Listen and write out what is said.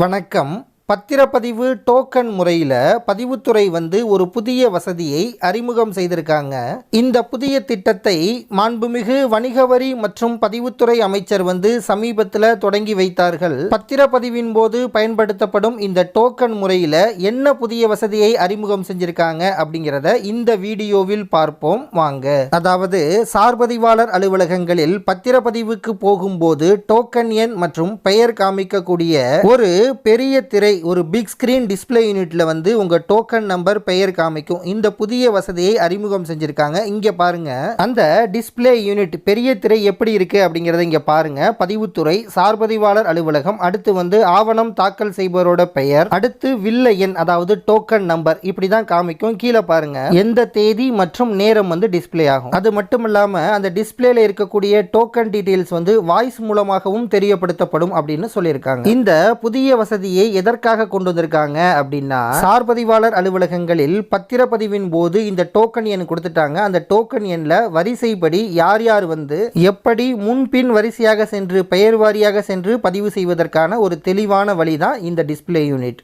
வணக்கம். பத்திரப்பதிவு டோக்கன் முறையில் பதிவுத்துறை வந்து ஒரு புதிய வசதியை அறிமுகம் செய்திருக்காங்க. இந்த புதிய திட்டத்தை மாண்புமிகு வணிக வரி மற்றும் பதிவுத்துறை அமைச்சர் வந்து சமீபத்தில் தொடங்கி வைத்தார்கள். பத்திரப்பதிவின் போது பயன்படுத்தப்படும் இந்த டோக்கன் முறையில் என்ன புதிய வசதியை அறிமுகம் செஞ்சிருக்காங்க அப்படிங்கிறத இந்த வீடியோவில் பார்ப்போம். வாங்க. அதாவது சார்பதிவாளர் அலுவலகங்களில் பத்திரப்பதிவுக்கு போகும்போது டோக்கன் எண் மற்றும் பெயர் காமிக்கக்கூடிய ஒரு பெரிய திரை ஒரு பிக் ஸ்கிரீன் டிஸ்பிளே யூனிட்டில் வந்து உங்க டோக்கன் நம்பர் பெயர் காமிக்கும். இந்த புதிய வசதியை அறிமுகம் செஞ்சிருக்காங்க. இங்க பாருங்க. அந்த டிஸ்பிளே யூனிட் பெரிய திரை எப்படி இருக்கு அப்படிங்கறத இங்க பாருங்க. பதிவுத்துறை சார்பதிவாளர் அலுவலகம் அடுத்து வந்து ஆவணம் தாக்கல் செய்பவரோட பெயர் அடுத்து வில்ல எண் அதாவது டோக்கன் நம்பர் இப்படி தான் காமிக்கும். கீழே பாருங்க. எந்த தேதி மற்றும் நேரம் வந்து டிஸ்பிளே ஆகும். அது மட்டும் இல்லாமல் அந்த டிஸ்பிளேல இருக்கக்கூடிய டோக்கன் டீட்டெயில்ஸ் வந்து வாய்ஸ் மூலமாகவும் தெரியப்படுத்தப்படும் அப்படின்னு சொல்லியிருக்காங்க. இந்த புதிய வசதியை எதற்காக கொண்டு வந்திருக்காங்க அப்படின்னா சார்பதிவாளர் அலுவலகங்களில் பத்திரப்பதிவின் போது இந்த டோக்கன் எண் கொடுத்துட்டாங்க. அந்த டோக்கன் எண்ணில் வரிசைப்படி யார் யார் வந்து எப்படி முன்பின் வரிசையாக சென்று பெயர் வாரியாக சென்று பதிவு செய்வதற்கான ஒரு தெளிவான வழி தான் இந்த டிஸ்பிளே யூனிட்